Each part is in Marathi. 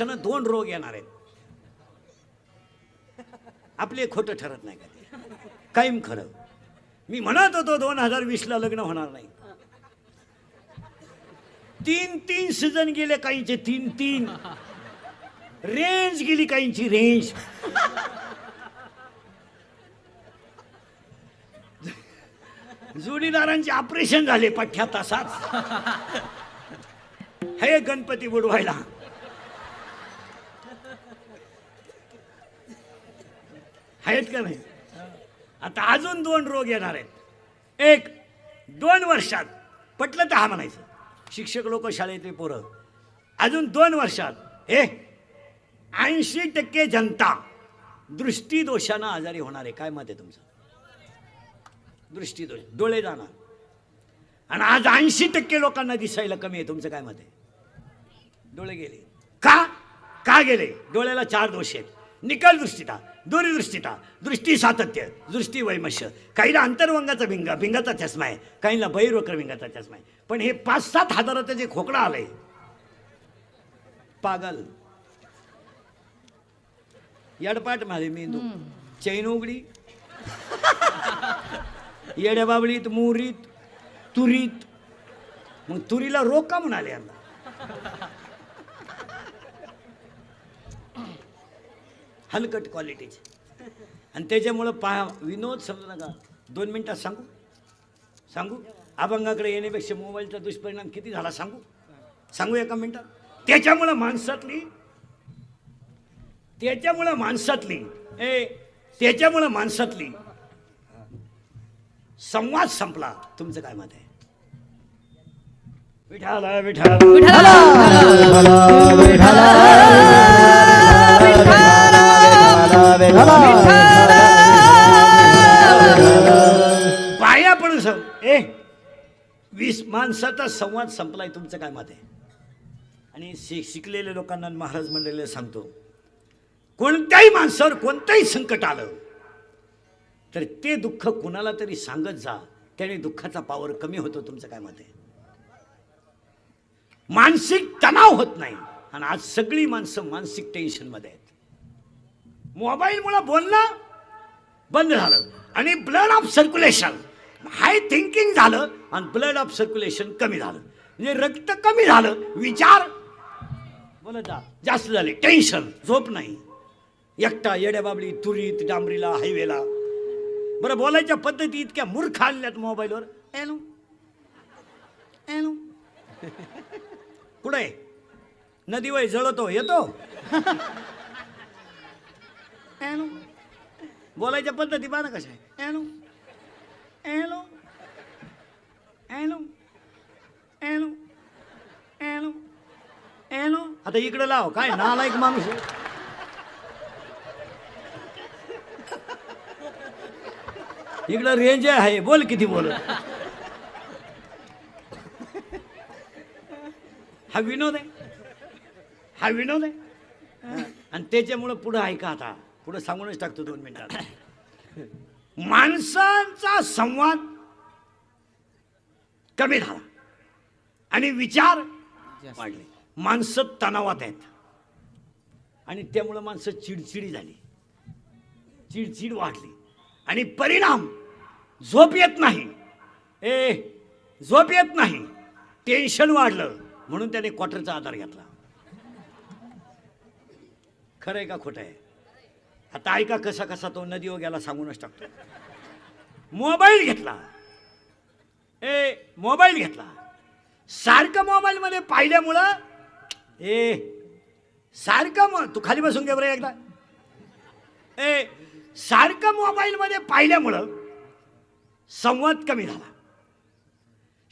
वर्षानं दोन रोग येणार आहेत. आपले खोटं ठरत नाही का ते कायम खरं. मी म्हणत होतो दोन हजार वीसला लग्न होणार नाही. तीन तीन सीझन गेले काहींचे तीन तीन. रेंज गेली काहींची रेंज. जोडीदारांचे ऑपरेशन झाले पठ्या तासात. हे गणपती बुडवायला. आहेत का नाही? आता अजून दोन रोग येणार आहेत. एक दोन वर्षात पटलं तर हा म्हणायचं. शिक्षक लोक शाळेतले पोरं. अजून दोन वर्षात हे ऐंशी टक्के जनता दृष्टीदोषानं आजारी होणार आहे. काय मत आहे तुमचं? दृष्टीदोष डोळे जाणार. आणि आज ऐंशी टक्के लोकांना दिसायला कमी आहे. तुमचं काय मत आहे? डोळे गेले. का? का गेले? डोळ्याला चार दोष आहेत. निकल दृष्टीता दूरदृष्टीता दृष्टी सातत्य दृष्टी वैमश्य. काहीला अंतर्वंगाचा भिंगा भिंगाचा चष्मा आहे काहीला बहिर्वक्र भिंगाचा चष्मा आहे. पण हे पाच सात हजाराचं जे खोकडा आलंय पागल. यडपाट माझे मेंदू. चैन उघडी. येड्या बाबळीत मोरीत तुरीत. मग तुरीला रोग का म्हणाले यांना? हलकट क्वालिटीचे आणि त्याच्यामुळं पहा विनोद समजू नका. दोन मिनटात सांगू? सांगू? अभंगाकडे येण्यापेक्षा मोबाईलचा दुष्परिणाम किती झाला सांगू? सांगू एका मिनटात? त्याच्यामुळं माणसातली त्याच्यामुळं माणसातली ए त्याच्यामुळं माणसातली संवाद संपला. तुमचं काय मत आहे? विठाला विठाला विठाला वीस माणसाचा संवाद संपलाय तुमचं काय मत आहे? आणि शि शिकलेल्या लोकांना महाराज मंडळीला सांगतो कोणत्याही माणसावर कोणतंही संकट आलं तर ते दुःख कुणाला तरी सांगत जा त्याने दुःखाचा पावर कमी होतो तुमचं काय मत आहे? मानसिक तणाव होत नाही आणि आज सगळी माणसं मानसिक टेन्शनमध्ये आहेत. मोबाईलमुळं बोलणं बंद झालं आणि blood of circulation high thinking झालं आणि ब्लड ऑफ सर्क्युलेशन कमी झालं. म्हणजे रक्त कमी झालं विचार बोलत जास्त झाले टेन्शन झोप नाही. एकटा येड्याबाबळी तुरीत डांबरीला हायवेला बरं बोलायच्या पद्धती इतक्या मूर्ख आणल्यात मोबाईलवर एलो एलो कुठे नदी वय जळतो येतो? एलो बोलायच्या पद्धती पहा कशा आहे? Hello hello hello hello hello hello आता इकडे लाव. काय नालायक माणूस आहे. इकडं रेंज आहे. बोल किती बोल. हा विनोद आहे? हा विनोद आहे. आणि त्याच्यामुळं पुढं ऐका आता. पुढं सांगूनच टाकतो दोन मिनिटात. माणसांचा संवाद कमी झाला. आणि विचार वाढले. माणसं तणावात आहेत. आणि त्यामुळं माणसं चिडचिडी झाली. चिडचिड वाढली. आणि परिणाम झोप येत नाही. ए झोप येत नाही. टेन्शन वाढलं. म्हणून त्याने क्वार्टरचा आधार घेतला. खरं आहे का खोटं आहे आता ऐका कसा कसा तो नदीवर गेला सांगूनच टाकतो. मोबाईल घेतला. ए मोबाईल घेतला. सारखं मोबाईलमध्ये पाहिल्यामुळं ए सारखं मग तू खाली बसून घे बरं एकदा. ए सारखं मोबाईलमध्ये पाहिल्यामुळं संवाद कमी झाला.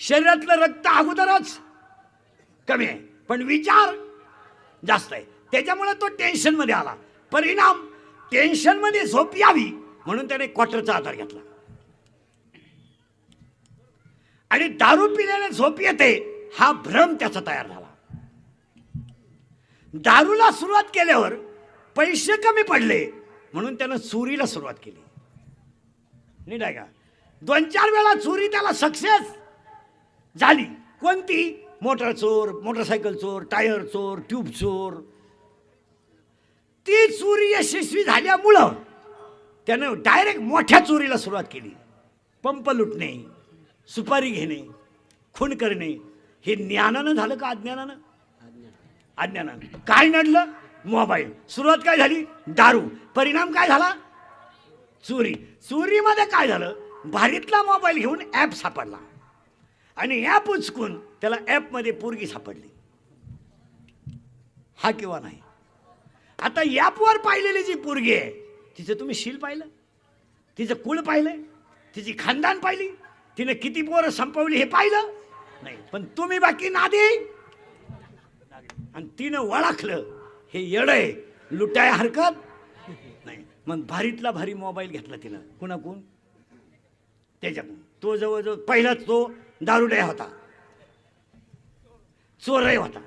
शरीरातलं रक्त अगोदरच कमी आहे. पण विचार जास्त आहे. त्याच्यामुळं तो टेन्शनमध्ये आला. परिणाम टेन्शनमध्ये झोप यावी म्हणून त्याने क्वार्टरचा आधार घेतला. आणि दारू पिल्याने झोप येते हा भ्रम त्याचा तयार झाला. दारूला सुरुवात केल्यावर पैसे कमी पडले म्हणून त्यानं चोरीला सुरुवात केली. नीट आहे का? दोन चार वेळा चोरी त्याला सक्सेस झाली. कोणती? मोटर चोर मोटरसायकल चोर टायर चोर ट्यूब चोर. ती चोरी यशस्वी झाल्यामुळं त्यानं डायरेक्ट मोठ्या चोरीला सुरुवात केली. पंप लुटणे सुपारी घेणे खून करणे हे ज्ञानानं झालं का अज्ञानानं? अज्ञानानं. काय नडलं? मोबाईल. सुरुवात काय झाली? दारू. परिणाम काय झाला? चोरी. चोरीमध्ये काय झालं? भारीतला मोबाईल घेऊन ॲप सापडला. आणि ॲप उचकून त्याला ॲपमध्ये पोरगी सापडली. हा किंवा नाही? आता ॲपवर पाहिलेली जी पोरगी आहे तिचं तुम्ही शील पाहिलं? तिचं कुळ पाहिलं तिची खानदान पाहिली? तिने किती पोरं संपवली हे पाहिलं? नाही पण तुम्ही बाकी नादे. आणि तिनं ओळखलं हे येड आहे लुटाय हरकत. नाही मग भारीतला भारी मोबाईल घेतला तिनं. कुणाकून? त्याच्यातून तो जवळजवळ पहिलाच तो दारुडे होता. चोरही होता.